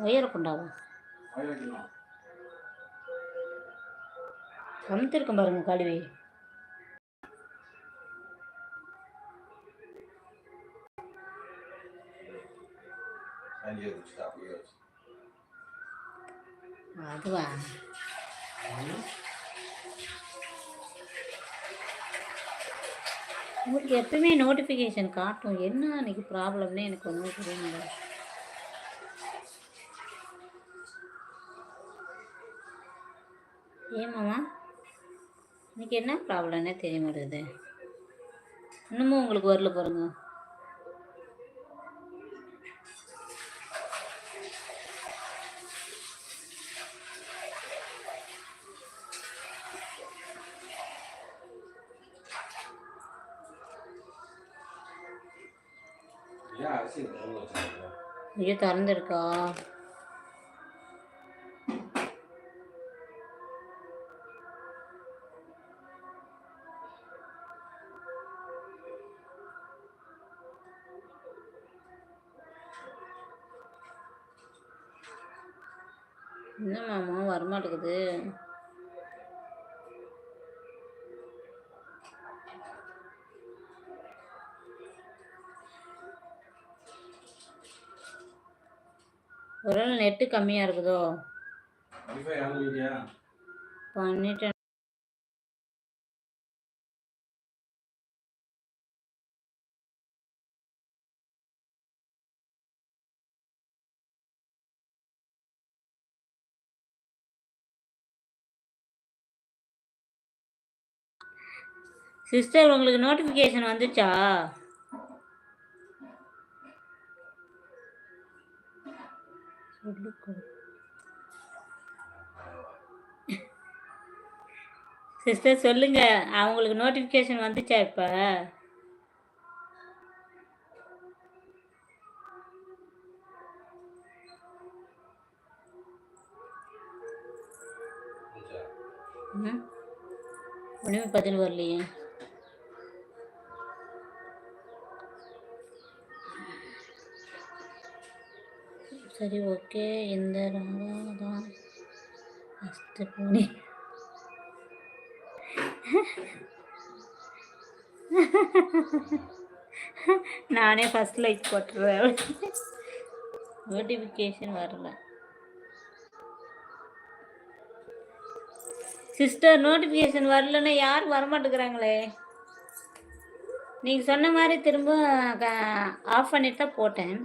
உயரக்குண்டாவா கமுத்திருக்கும் பாருங்க கழுவி அதுவா? உங்களுக்கு எப்பவுமே நோட்டிஃபிகேஷன் காட்டும். என்ன அன்னைக்கு ப்ராப்ளம்னு எனக்கு ஒன்றும் புரியல. ஏமாமா இன்னைக்கு என்ன ப்ராப்ளம்னே தெரிய மாட்டேங்குது. இன்னமும் உங்களுக்கு வரல பாருங்க ஐயோ திறந்துருக்கா. என்ன மாமா வரமாட்டேங்குது. ஒரு நெட்டு கம்மியாக இருக்குதோ? பண்ணிட்டேன். சிஸ்டர் உங்களுக்கு நோட்டிஃபிகேஷன் வந்துச்சா? சிஸ்டர் சொல்லுங்க. அவங்களுக்கு நோட்டிஃபிகேஷன் வந்துச்சா இப்போ? ஒன்றுமே பதில் வரலையே. சரி ஓகே. இந்த ரங்கம் தான் ஃபஸ்ட்டு போனி. நானே ஃபஸ்ட் லைக் போட்டுருவேன். நோட்டிஃபிகேஷன் வரல. சிஸ்டர் நோட்டிஃபிகேஷன் வரலன்னா யாரும் வரமாட்டேங்கிறாங்களே? நீங்கள் சொன்ன மாதிரி திரும்ப ஆஃப் பண்ணிட்டு தான் போட்டேன்.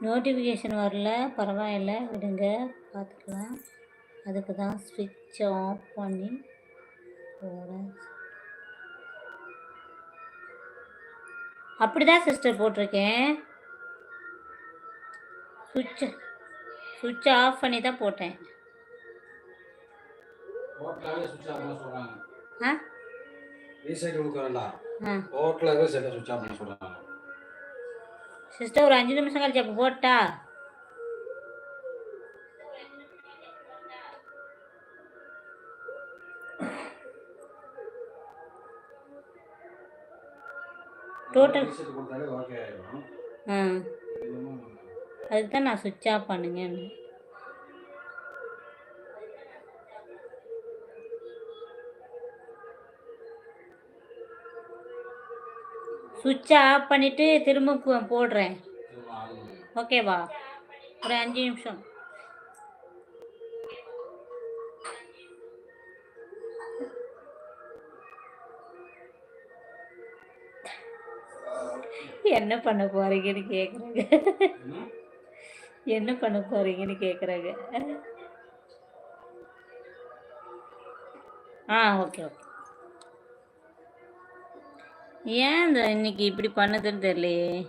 நோட்டிஃபிகேஷன் வரல பரவாயில்ல விடுங்க பார்த்துக்கலாம். அதுக்கு தான் ஸ்விட்ச் ஆஃப் பண்ணி போகிறேன் அப்படி தான் சிஸ்டர் போட்டிருக்கேன். சுவிட்ச் சுவிட்ச் ஆஃப் பண்ணி தான் போட்டேன். ஆ? ரீசெட் கொடுக்க வேண்டாம் ஆ ஹோட்டலாவே செட்டை சுவிட்ச் ஆஃப் பண்ண சொல்றாங்க. சிஸ்டர் ஒரு அஞ்சு நிமிஷம் கழிச்சு அப்போ போட்டா. இன்னமும் அதுக்கு தான் நான் சுவிட்ச் ஆஃப் பண்ணுங்கன்னு சுவிட்சை ஆஃப் பண்ணிவிட்டு திரும்ப போ- போடுறேன். ஓகேவா ஒரு அஞ்சு நிமிஷம். என்ன பண்ண போறீங்கன்னு கேட்குறாங்க என்ன? என்ன பண்ண போறீங்கன்னு கேட்குறாங்க ஆ ஓகே ஓகே ஏன் இந்த இன்னைக்கு இப்படி பண்ணுதுன்னு தெரியலையே?